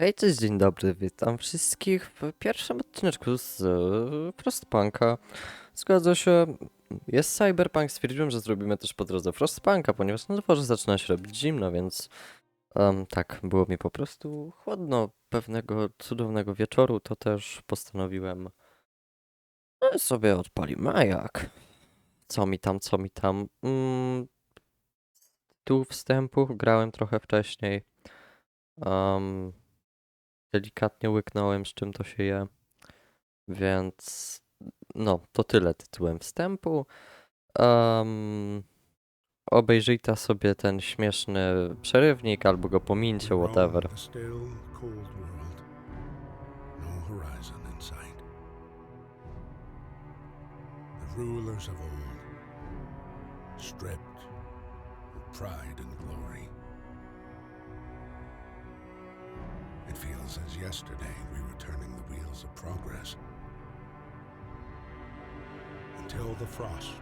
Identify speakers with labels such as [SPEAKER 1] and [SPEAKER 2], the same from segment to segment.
[SPEAKER 1] Hej, cześć, dzień dobry, witam wszystkich w pierwszym odcineczku z e, Frostpunka. Zgadza się, jest Cyberpunk, stwierdziłem, że zrobimy też po drodze Frostpunka, ponieważ na dworze zaczyna się robić zimno, więc tak, było mi po prostu chłodno pewnego cudownego wieczoru, to też postanowiłem e, sobie odpalimy, a jak? Co mi tam, co mi tam? Mm, tu wstępu grałem trochę wcześniej. Um, delikatnie łyknąłem, z czym to się je. Więc no, to tyle tytułem wstępu. Um, obejrzyjta sobie ten śmieszny przerywnik albo go pomińcie, whatever.
[SPEAKER 2] No rulers of old, stripped of pride and glory. Feels as yesterday we were turning the wheels of progress. Until the frost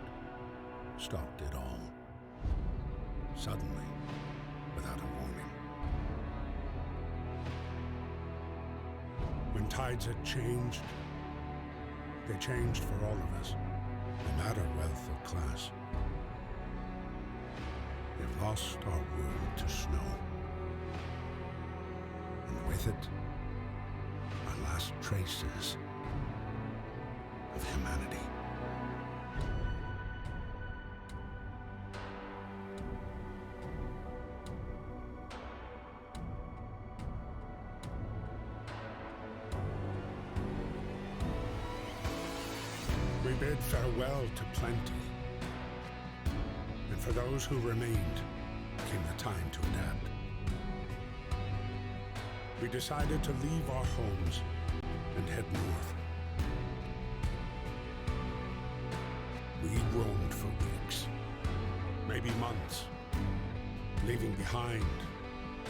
[SPEAKER 2] stopped it all. Suddenly, without a warning. When tides had changed, they changed for all of us, no matter wealth or class. We've lost our world to snow. With it, our last traces of humanity. We bid farewell to plenty. And for those who remained, came the time to adapt. We decided to leave our homes and head north. We roamed for weeks, maybe months, leaving behind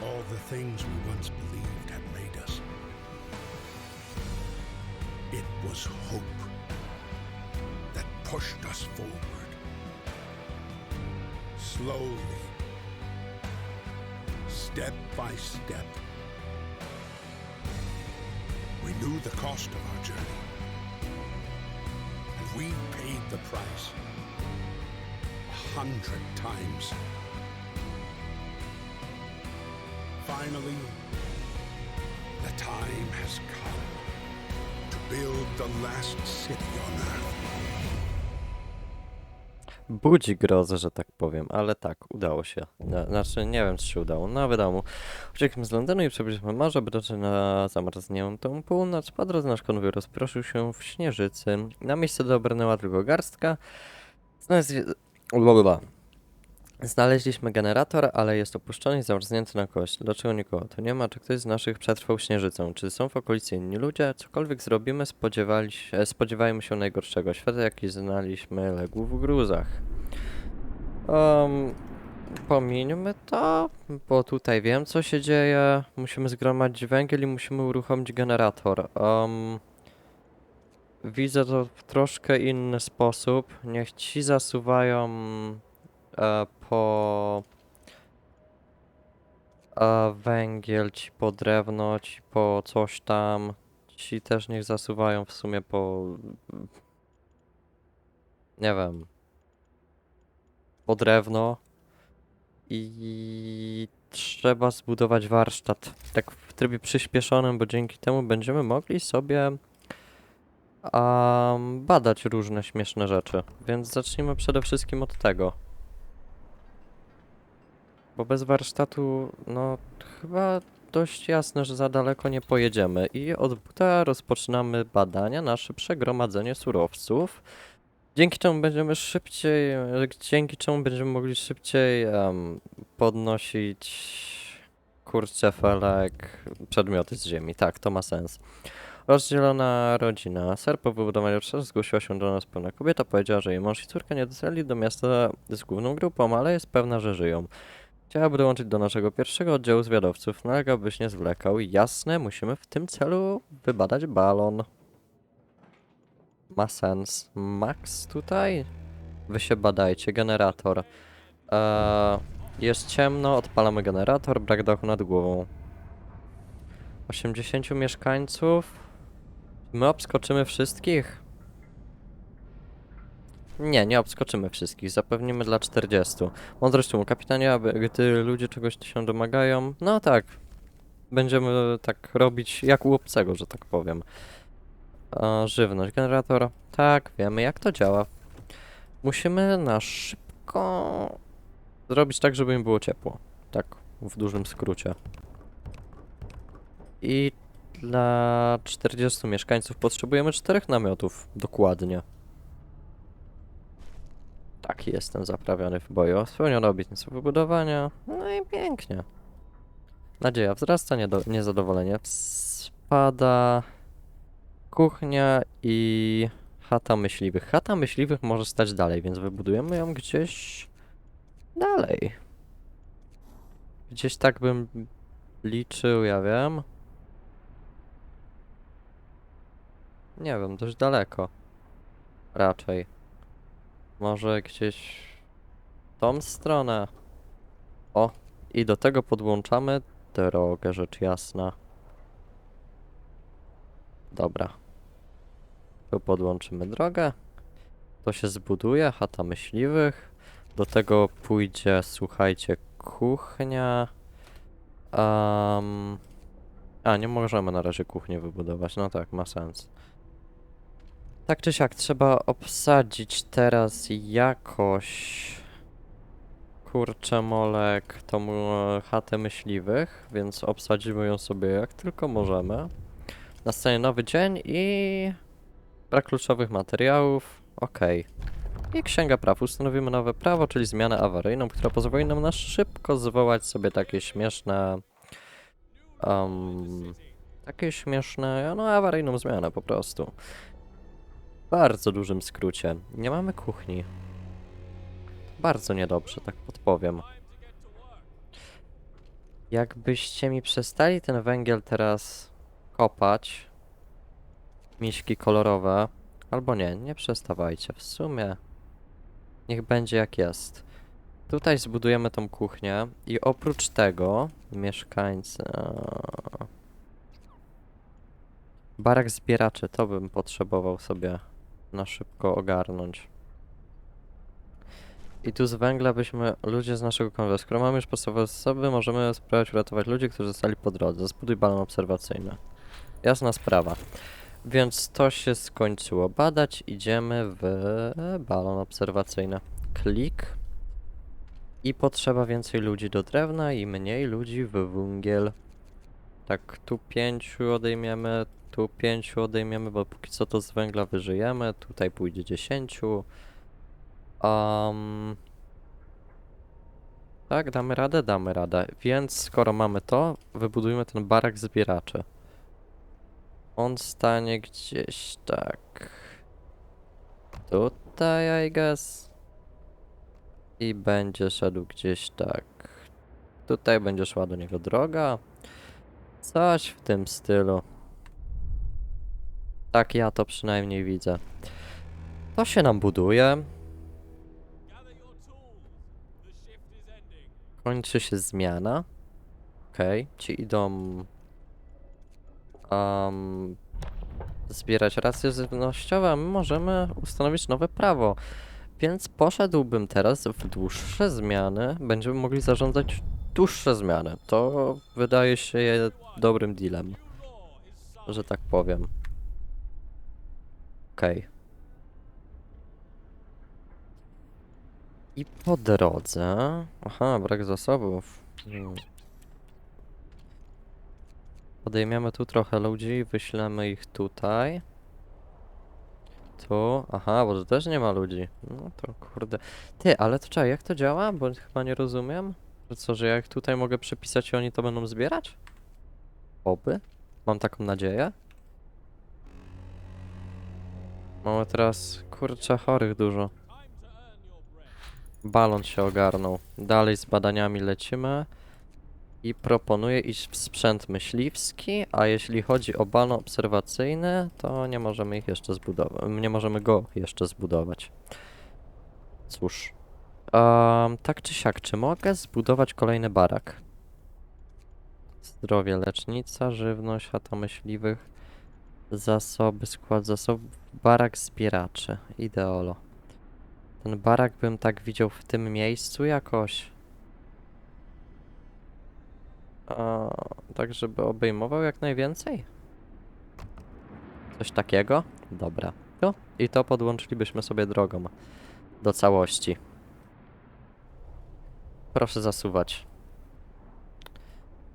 [SPEAKER 2] all the things we once believed had made us. It was hope that pushed us forward. Slowly, step by step. We knew the cost of our journey, and we paid the price a hundred times. Finally, the time has come to build the last city on Earth.
[SPEAKER 1] Budzi grozę, że tak powiem, ale tak, udało się. Na, znaczy, nie wiem, czy się udało. No, wiadomo. Uciekliśmy z Londynu i przebyliśmy by dotrzeć na zamarzniętą północ. Po drodze nasz konwój rozproszył się w śnieżycy. Na miejsce dobrnęła tylko garstka. Znaleźli... Znaleźliśmy generator, ale jest opuszczony i zamarznięty na kość. Dlaczego nikogo tu nie ma? Czy ktoś z naszych przetrwał śnieżycą? Czy są w okolicy inni ludzie? Cokolwiek zrobimy, spodziewali się, spodziewajmy się najgorszego. Świat, jaki znaliśmy, legł w gruzach. Um, pomińmy to, bo tutaj wiem, co się dzieje. Musimy zgromadzić węgiel i musimy uruchomić generator. Um, widzę to w troszkę inny sposób. Niech ci zasuwają e, po e, węgiel, ci po drewno, ci po coś tam. Ci też niech zasuwają w sumie po. Nie wiem. Po drewno. I trzeba zbudować warsztat. Tak w trybie przyspieszonym, bo dzięki temu będziemy mogli sobie um, badać różne śmieszne rzeczy. Więc zacznijmy przede wszystkim od tego. Bo bez warsztatu, no chyba dość jasne, że za daleko nie pojedziemy. I od buta rozpoczynamy badania, nasze przegromadzenie surowców. Dzięki czemu będziemy szybciej, e, dzięki czemu będziemy mogli szybciej em, podnosić kurczę felek, przedmioty z ziemi. Tak, to ma sens. Rozdzielona rodzina. Ser po wybudowaniu trzech zgłosiła się do nas pewna kobieta. Powiedziała, że jej mąż i córka nie dotarli do miasta z główną grupą, ale jest pewna, że żyją. Chciałaby dołączyć do naszego pierwszego oddziału zwiadowców. Nalega, byś nie zwlekał. Jasne, musimy w tym celu wybadać balon. Ma sens. Max tutaj? Wy się badajcie. Generator. Eee, jest ciemno, odpalamy generator, brak dachu nad głową. 80 mieszkańców. My obskoczymy wszystkich? Nie, nie obskoczymy wszystkich. Zapewnimy dla 40. Mądrość tłumu, kapitanie, aby gdy ludzie czegoś się domagają, no tak. Będziemy tak robić jak u obcego, że tak powiem. Żywność, generator. Tak, wiemy jak to działa. Musimy na szybko zrobić tak, żeby im było ciepło. Tak, w dużym skrócie. I dla 40 mieszkańców potrzebujemy czterech namiotów. Dokładnie. Tak, jestem zaprawiony w boju. Spełniono obietnicę wybudowania. No i pięknie. Nadzieja wzrasta, niedo- niezadowolenie spada. Kuchnia i chata myśliwych. Chata myśliwych może stać dalej, więc wybudujemy ją gdzieś dalej. Gdzieś tak bym liczył, ja wiem. Nie wiem, dość daleko. Raczej. Może gdzieś w tą stronę. O, i do tego podłączamy drogę, rzecz jasna. Dobra. Tu podłączymy drogę. To się zbuduje, chata myśliwych. Do tego pójdzie, słuchajcie, kuchnia. Um, a, nie możemy na razie kuchni wybudować. No tak, ma sens. Tak czy siak, trzeba obsadzić teraz jakoś. Kurczę, molek, tą e, chatę myśliwych, więc obsadzimy ją sobie jak tylko możemy. Nastanie nowy dzień i brak kluczowych materiałów. Okej. I księga praw. Ustanowimy nowe prawo, czyli zmianę awaryjną, która pozwoli nam na szybko zwołać sobie takie śmieszne. Um, takie śmieszne, no awaryjną zmianę po prostu. W bardzo dużym skrócie. Nie mamy kuchni. Bardzo niedobrze, tak podpowiem. Jakbyście mi przestali ten węgiel teraz kopać, miśki kolorowe, albo nie, nie przestawajcie, w sumie niech będzie jak jest. Tutaj zbudujemy tą kuchnię i oprócz tego mieszkańcy... Barak zbieraczy, to bym potrzebował sobie na szybko ogarnąć. I tu z węgla byśmy ludzie z naszego konwoju. Skoro mamy już podstawowe zasoby, możemy spróbować uratować ludzi, którzy zostali po drodze. Zbuduj balon obserwacyjny. Jasna sprawa. Więc to się skończyło badać. Idziemy w balon obserwacyjny. Klik. I potrzeba więcej ludzi do drewna i mniej ludzi w węgiel. Tak, tu pięciu odejmiemy, tu pięciu odejmiemy, bo póki co to z węgla wyżyjemy. Tutaj pójdzie dziesięciu. Um, tak, damy radę, damy radę. Więc skoro mamy to, wybudujmy ten barak zbieraczy. On stanie gdzieś tak. Tutaj, I guess. I będzie szedł gdzieś tak. Tutaj będzie szła do niego droga. Coś w tym stylu. Tak ja to przynajmniej widzę. To się nam buduje. Kończy się zmiana. Okej, ci idą um, zbierać racje żywnościowe, możemy ustanowić nowe prawo. Więc poszedłbym teraz w dłuższe zmiany. Będziemy mogli zarządzać dłuższe zmiany. To wydaje się dobrym dealem, że tak powiem. Okej. I po drodze. Aha, brak zasobów. Hmm. Podejmiemy tu trochę ludzi, wyślemy ich tutaj. Tu. Aha, bo tu też nie ma ludzi. No to kurde. Ty, ale to czekaj, jak to działa? Bo chyba nie rozumiem. Że co, że jak tutaj mogę przepisać i oni to będą zbierać? Oby? Mam taką nadzieję. Mamy teraz, kurczę, chorych dużo. Balon się ogarnął. Dalej z badaniami lecimy. I proponuję iść w sprzęt myśliwski, a jeśli chodzi o balon obserwacyjny, to nie możemy ich jeszcze zbudować. Nie możemy go jeszcze zbudować. Cóż. Um, tak czy siak, czy mogę zbudować kolejny barak? Zdrowie, lecznica, żywność, chata myśliwych, zasoby, skład zasobów, barak zbieraczy, ideolo. Ten barak bym tak widział w tym miejscu jakoś. A, tak, żeby obejmował jak najwięcej? Coś takiego? Dobra. No, i to podłączylibyśmy sobie drogą do całości. Proszę zasuwać.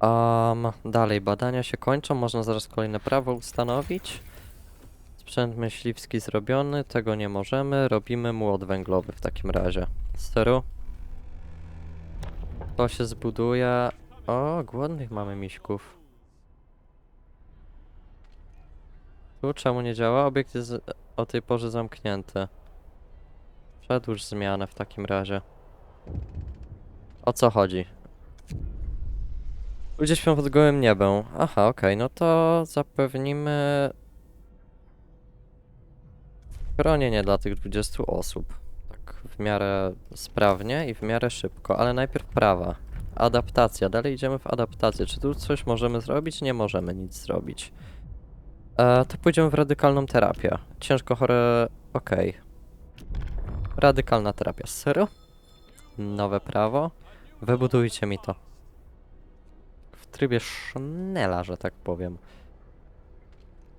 [SPEAKER 1] Um, dalej, badania się kończą, można zaraz kolejne prawo ustanowić. Sprzęt myśliwski zrobiony, tego nie możemy, robimy młot węglowy w takim razie. Steru. To się zbuduje. O, głodnych mamy miśków. Tu czemu nie działa? Obiekt jest o tej porze zamknięty. Przedłuż zmianę w takim razie. O co chodzi? Ludzie śpią pod gołym niebem. Aha, okej, no to zapewnimy chronienie dla tych 20 osób. Tak w miarę sprawnie i w miarę szybko, ale najpierw prawa. Adaptacja, dalej idziemy w adaptację. Czy tu coś możemy zrobić? Nie możemy nic zrobić. E, to pójdziemy w radykalną terapię. Ciężko chore... okej. Radykalna terapia. Serio? Nowe prawo? Wybudujcie mi to. W trybie Schnella, że tak powiem.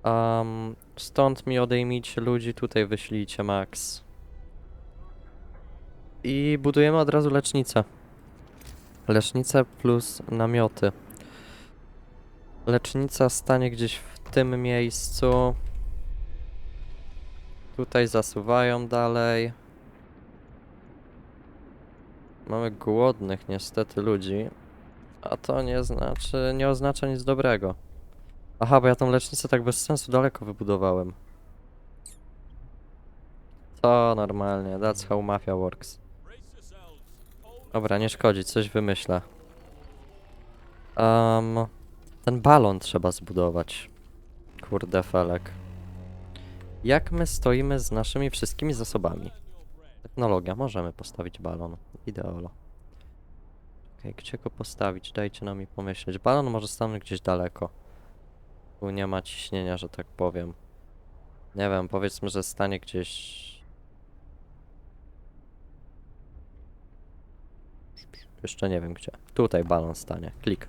[SPEAKER 1] Um, stąd mi odejmijcie ludzi, tutaj wyślijcie max. I budujemy od razu lecznicę. Lecznicę plus namioty. Lecznica stanie gdzieś w tym miejscu. Tutaj zasuwają dalej. Mamy głodnych niestety ludzi. A to nie znaczy, nie oznacza nic dobrego. Aha, bo ja tą lecznicę tak bez sensu daleko wybudowałem. To normalnie, that's how mafia works. Dobra, nie szkodzi, coś wymyślę. Um, ten balon trzeba zbudować. Kurde felek. Jak my stoimy z naszymi wszystkimi zasobami? Technologia, możemy postawić balon. Ideolo. Okej, gdzie go postawić? Dajcie nam mi pomyśleć. Balon może stanąć gdzieś daleko. Tu nie ma ciśnienia, że tak powiem. Nie wiem, powiedzmy, że stanie gdzieś... Jeszcze nie wiem gdzie. Tutaj balon stanie. Klik.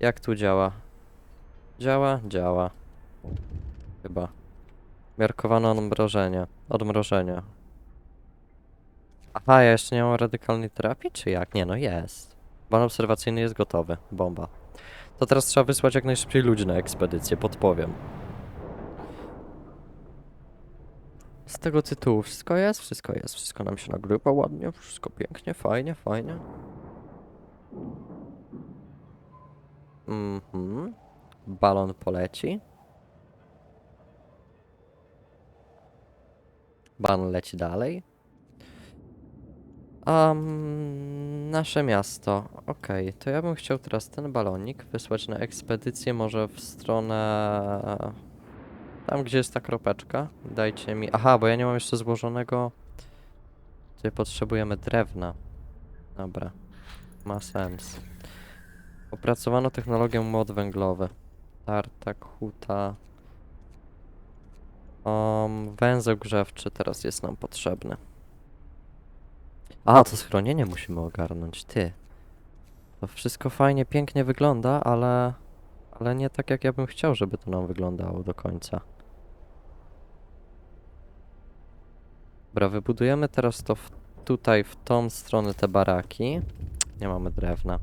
[SPEAKER 1] Jak tu działa? Działa? Działa. Chyba. Miarkowane odmrożenie. Odmrożenie. Aha, ja jeszcze nie mam radykalnej terapii, czy jak? Nie, no jest. Balon obserwacyjny jest gotowy. Bomba. To teraz trzeba wysłać jak najszybciej ludzi na ekspedycję, podpowiem. Z tego tytułu wszystko jest? Wszystko jest. Wszystko nam się nagrywa ładnie, wszystko pięknie, fajnie, fajnie. Mhm. Balon poleci. Balon leci dalej. Um, nasze miasto. Okej, to ja bym chciał teraz ten balonik wysłać na ekspedycję może w stronę... Tam, gdzie jest ta kropeczka. Dajcie mi... Aha, bo ja nie mam jeszcze złożonego... Tutaj potrzebujemy drewna. Dobra. Ma sens. Opracowano technologię młot węglowy. Tartak, huta... Um, węzeł grzewczy teraz jest nam potrzebny. A, to schronienie musimy ogarnąć, ty. To wszystko fajnie, pięknie wygląda, ale... Ale nie tak, jak ja bym chciał, żeby to nam wyglądało do końca. Dobra, wybudujemy teraz to w, tutaj, w tą stronę te baraki. Nie mamy drewna.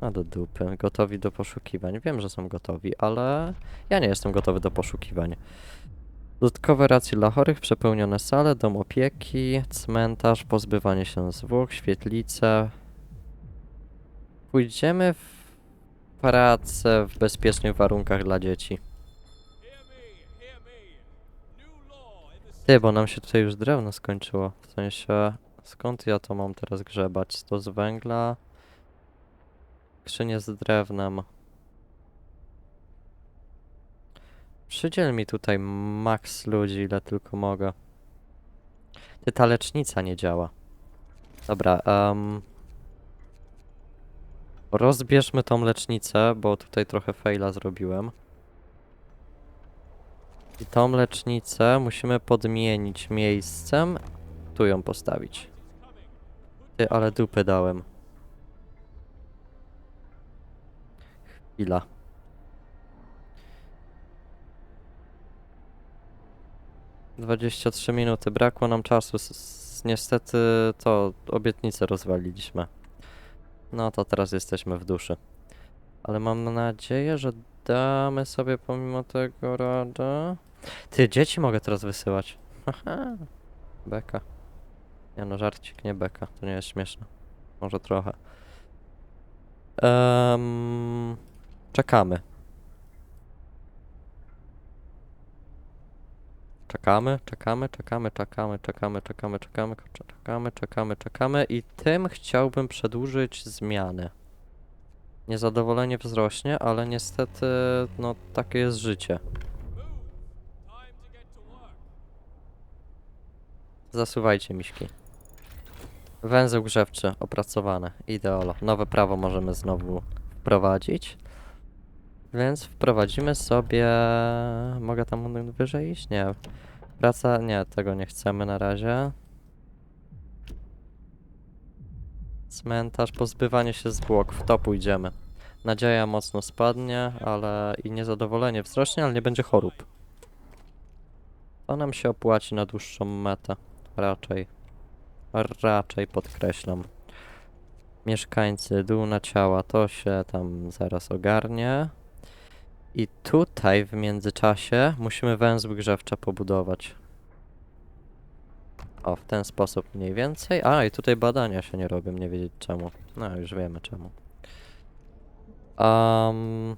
[SPEAKER 1] A do dupy. Gotowi do poszukiwań. Wiem, że są gotowi, ale ja nie jestem gotowy do poszukiwań. Dodatkowe racje dla chorych, przepełnione sale, dom opieki, cmentarz, pozbywanie się zwłok, świetlice. Pójdziemy w pracę w bezpiecznych warunkach dla dzieci. Ty, bo nam się tutaj już drewno skończyło. W sensie, skąd ja to mam teraz grzebać? To z węgla? Skrzynie z drewnem. Przydziel mi tutaj maks ludzi, ile tylko mogę. Ty, ta lecznica nie działa. Dobra, um... Rozbierzmy tą lecznicę, bo tutaj trochę faila zrobiłem. I tą lecznicę musimy podmienić miejscem. Tu ją postawić. Ty, ale dupy dałem. Chwila. Dwadzieścia trzy minuty, brakło nam czasu. Niestety to obietnicę rozwaliliśmy. No to teraz jesteśmy w duszy. Ale mam nadzieję, że damy sobie pomimo tego radę. Ty, dzieci mogę teraz wysyłać. Beka. Nie no, żarcik, nie beka. To nie jest śmieszne. Może trochę. Em, czekamy. Czekamy, czekamy, czekamy, czekamy, czekamy, czekamy, czekamy, czekamy, czekamy, czekamy i tym chciałbym przedłużyć zmiany. Niezadowolenie wzrośnie, ale niestety, no takie jest życie. Zasuwajcie miśki. Węzeł grzewczy opracowany. Ideolo. Nowe prawo możemy znowu wprowadzić. Więc wprowadzimy sobie... Mogę tam wyżej iść? Nie. Praca... Nie, tego nie chcemy na razie. Cmentarz, pozbywanie się zwłok. W to pójdziemy. Nadzieja mocno spadnie, ale i niezadowolenie wzrośnie, ale nie będzie chorób. To nam się opłaci na dłuższą metę. Raczej. Raczej podkreślam. Mieszkańcy, dół na ciała, to się tam zaraz ogarnie. I tutaj w międzyczasie musimy węzły grzewcze pobudować. O, w ten sposób mniej więcej. A, i tutaj badania się nie robią, nie wiedzieć czemu. No, już wiemy czemu. Um,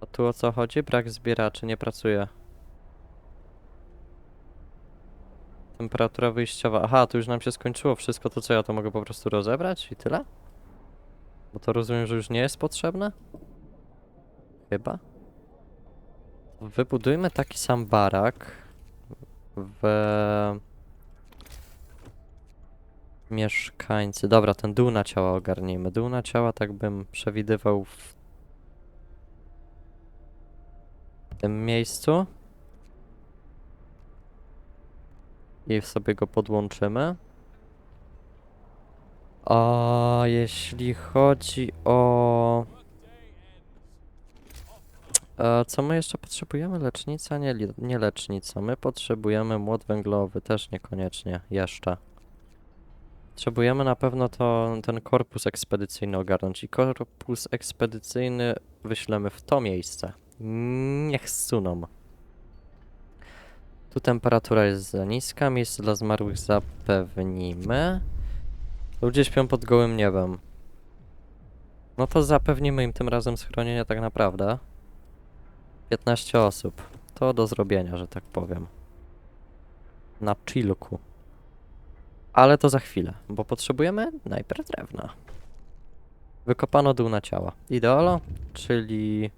[SPEAKER 1] a tu o co chodzi? Brak zbieraczy, nie pracuje. Temperatura wyjściowa. Aha, tu już nam się skończyło wszystko, to co ja to mogę po prostu rozebrać i tyle? Bo to rozumiem, że już nie jest potrzebne? Chyba. Wybudujmy taki sam barak w mieszkańcy. Dobra, ten dół na ciała ogarnijmy. Dół na ciała tak bym przewidywał w tym miejscu. I sobie go podłączymy. A jeśli chodzi o... E, co my jeszcze potrzebujemy? Lecznica? Nie, nie lecznica. My potrzebujemy młot węglowy, też niekoniecznie. Jeszcze. Potrzebujemy na pewno to, ten korpus ekspedycyjny ogarnąć i korpus ekspedycyjny wyślemy w to miejsce. Niech zsuną. Tu temperatura jest za niska, miejsce dla zmarłych zapewnimy. Ludzie śpią pod gołym niebem. No to zapewnimy im tym razem schronienie tak naprawdę. 15 osób. To do zrobienia, że tak powiem. Na chillku. Ale to za chwilę, bo potrzebujemy najpierw drewna. Wykopano dół na ciała. Ideolo, czyli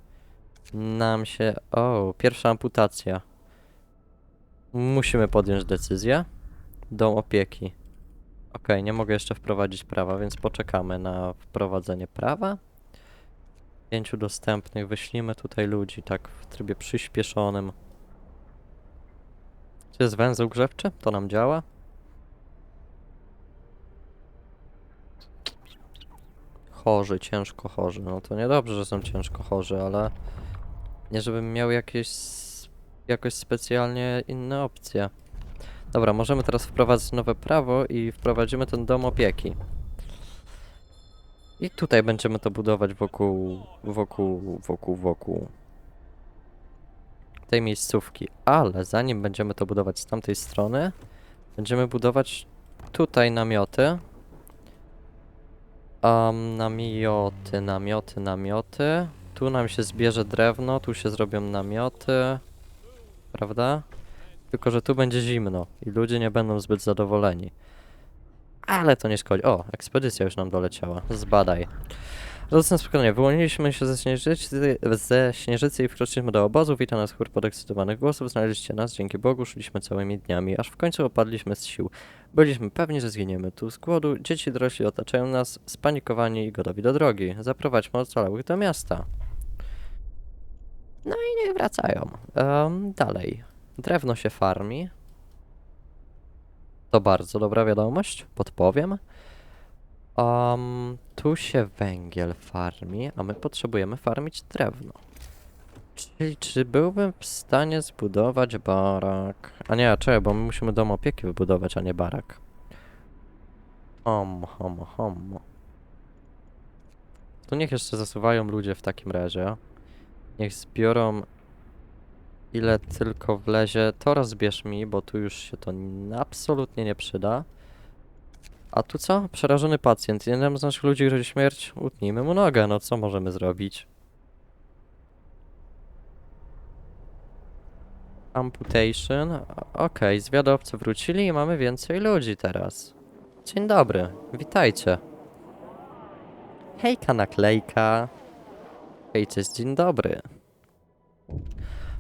[SPEAKER 1] nam się... O, pierwsza amputacja. Musimy podjąć decyzję. Dom opieki. Okej, nie mogę jeszcze wprowadzić prawa, więc poczekamy na wprowadzenie prawa. Pięciu dostępnych. Wyślimy tutaj ludzi, tak w trybie przyspieszonym. Czy jest węzeł grzewczy? To nam działa? Chorzy, ciężko chorzy. No to niedobrze, że są ciężko chorzy, ale nie żebym miał jakieś jakoś specjalnie inne opcje. Dobra, możemy teraz wprowadzić nowe prawo i wprowadzimy ten dom opieki. I tutaj będziemy to budować wokół, wokół, wokół, wokół tej miejscówki. Ale zanim będziemy to budować z tamtej strony, będziemy budować tutaj namioty. Um, namioty, namioty, namioty. Tu nam się zbierze drewno, tu się zrobią namioty. Prawda? Tylko, że tu będzie zimno i ludzie nie będą zbyt zadowoleni. Ale to nie szkodzi. O, ekspedycja już nam doleciała. Zbadaj. Radosne spotkanie. Wyłoniliśmy się ze śnieżycy, ze śnieżycy i wkroczyliśmy do obozu. Wita nas chór podekscytowanych głosów. Znaleźliście nas, dzięki Bogu szliśmy całymi dniami, aż w końcu opadliśmy z sił. Byliśmy pewni, że zginiemy tu z głodu. Dzieci dorośli otaczają nas, spanikowani i gotowi do drogi. Zaprowadźmy ocalałych do miasta. No i niech wracają. Em, dalej. Drewno się farmi. To bardzo dobra wiadomość, podpowiem. Um, tu się węgiel farmi, a my potrzebujemy farmić drewno. Czyli czy byłbym w stanie zbudować barak? A nie, czekaj, bo my musimy dom opieki wybudować, a nie barak. Hom, hom, hom. Tu niech jeszcze zasuwają ludzie w takim razie. Niech zbiorą ile tylko wlezie. To rozbierz mi, bo tu już się to absolutnie nie przyda. A tu co? Przerażony pacjent. Jeden z naszych ludzi grozi śmierć. Utnijmy mu nogę. No co możemy zrobić? Amputation. Okej, zwiadowcy wrócili i mamy więcej ludzi teraz. Dzień dobry, witajcie. Hejka naklejka. Hej, dzień dobry.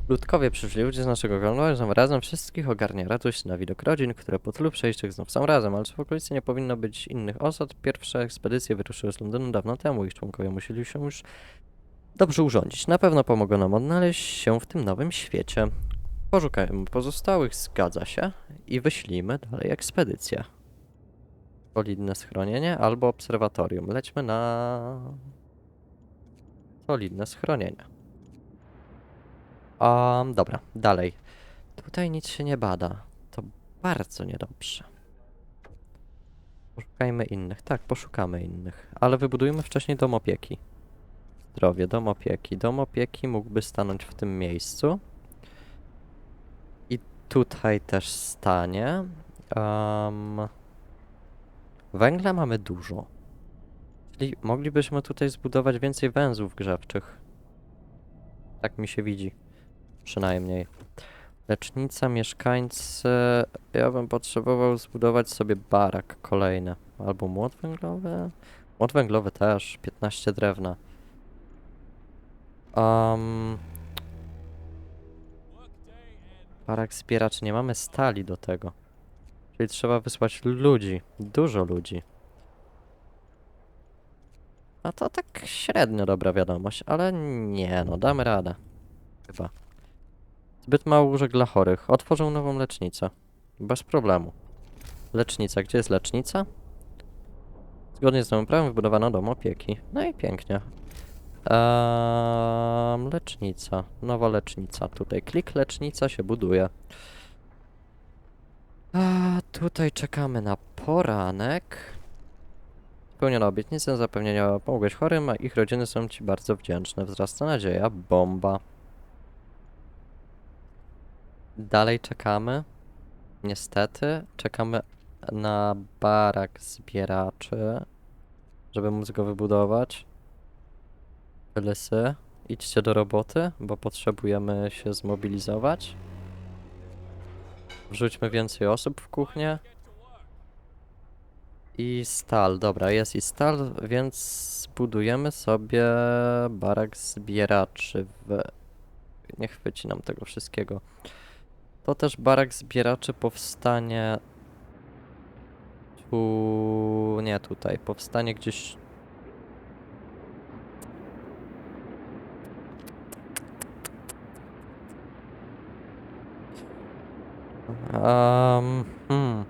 [SPEAKER 1] Ludkowie przyszli, ludzie z naszego grona, że razem wszystkich ogarnia radość na widok rodzin, które po tylu przejściach znów są razem, ale w okolicy nie powinno być innych osad? Pierwsze ekspedycje wyruszyły z Londynu dawno temu, ich członkowie musieli się już dobrze urządzić. Na pewno pomogą nam odnaleźć się w tym nowym świecie. Poszukajmy pozostałych, zgadza się, i wyślijmy dalej ekspedycję. Solidne schronienie albo obserwatorium. Lećmy na solidne schronienie. Um, dobra, dalej. Tutaj nic się nie bada. To bardzo niedobrze. Poszukajmy innych. Tak, poszukamy innych. Ale wybudujmy wcześniej dom opieki. Zdrowie, dom opieki. Dom opieki mógłby stanąć w tym miejscu. I tutaj też stanie. Um, węgla mamy dużo. Czyli moglibyśmy tutaj zbudować więcej węzłów grzewczych. Tak mi się widzi. Przynajmniej. Lecznica, mieszkańcy. Ja bym potrzebował zbudować sobie barak kolejny. Albo młot węglowy. Młot węglowy też. 15 drewna. Um, barak zbieracz. Nie mamy stali do tego. Czyli trzeba wysłać ludzi. Dużo ludzi. A to tak średnio dobra wiadomość, ale nie no, damy radę. Chyba. Zbyt mało łóżek dla chorych. Otworzą nową lecznicę. Bez problemu. Lecznica. Gdzie jest lecznica? Zgodnie z nowym prawem wybudowano dom opieki. No i pięknie. Ehm, lecznica. Nowa lecznica. Tutaj klik lecznica się buduje. A tutaj czekamy na poranek. Spełniono obietnicę zapewnienia pomogłeś chorym, a ich rodziny są ci bardzo wdzięczne. Wzrasta nadzieja. Bomba. Dalej czekamy. Niestety. Czekamy na barak zbieraczy, żeby móc go wybudować. Lysy, idźcie do roboty, bo potrzebujemy się zmobilizować. Wrzućmy więcej osób w kuchnię. I stal, dobra, jest i stal, więc zbudujemy sobie barak zbieraczy w... Nie chwyci nam tego wszystkiego. To też barak zbieraczy powstanie... Tu... nie tutaj, powstanie gdzieś... Um, hmm.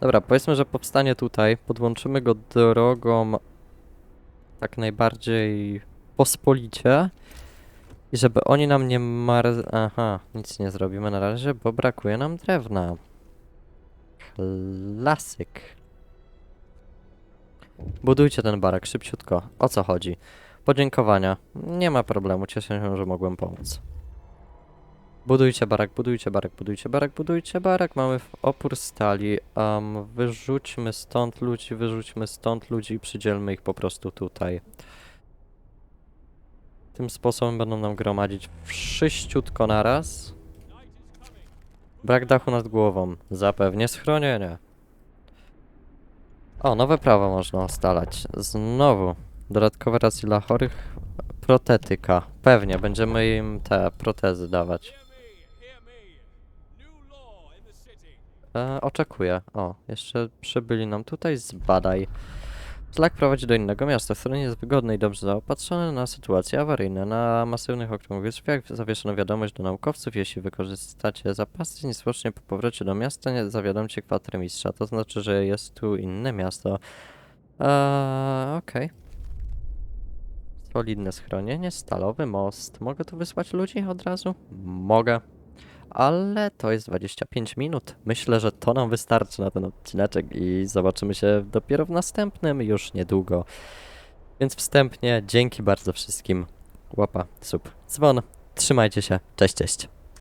[SPEAKER 1] Dobra, powiedzmy, że powstanie tutaj. Podłączymy go drogą tak najbardziej pospolicie. I żeby oni nam nie mar... Aha, nic nie zrobimy na razie, bo brakuje nam drewna. Klasyk. Budujcie ten barak szybciutko. O co chodzi? Podziękowania. Nie ma problemu, cieszę się, że mogłem pomóc. Budujcie barak, budujcie barak, budujcie barak, budujcie barak. Mamy opór stali. Um, wyrzućmy stąd ludzi, wyrzućmy stąd ludzi i przydzielmy ich po prostu tutaj. Tym sposobem będą nam gromadzić wszyściutko naraz. Brak dachu nad głową. Zapewnie schronienie. O, nowe prawo można ustalać. Znowu. Dodatkowe racje dla chorych. Protetyka. Pewnie, będziemy im te protezy dawać. E, oczekuję. O, jeszcze przybyli nam tutaj. Zbadaj. Szlak prowadzi do innego miasta, które nie jest wygodne i dobrze zaopatrzone na sytuacje awaryjne. Na masywnych okrągłych zawieszono wiadomość do naukowców, jeśli wykorzystacie zapasy, niezwłocznie po powrocie do miasta nie zawiadomcie kwatermistrza. To znaczy, że jest tu inne miasto. Eee, okej. Solidne schronienie, stalowy most. Mogę tu wysłać ludzi od razu? Mogę. Ale to jest 25 minut. Myślę, że to nam wystarczy na ten odcineczek i zobaczymy się dopiero w następnym już niedługo. Więc wstępnie dzięki bardzo wszystkim. Łapa, sub, dzwon. Trzymajcie się. Cześć, cześć.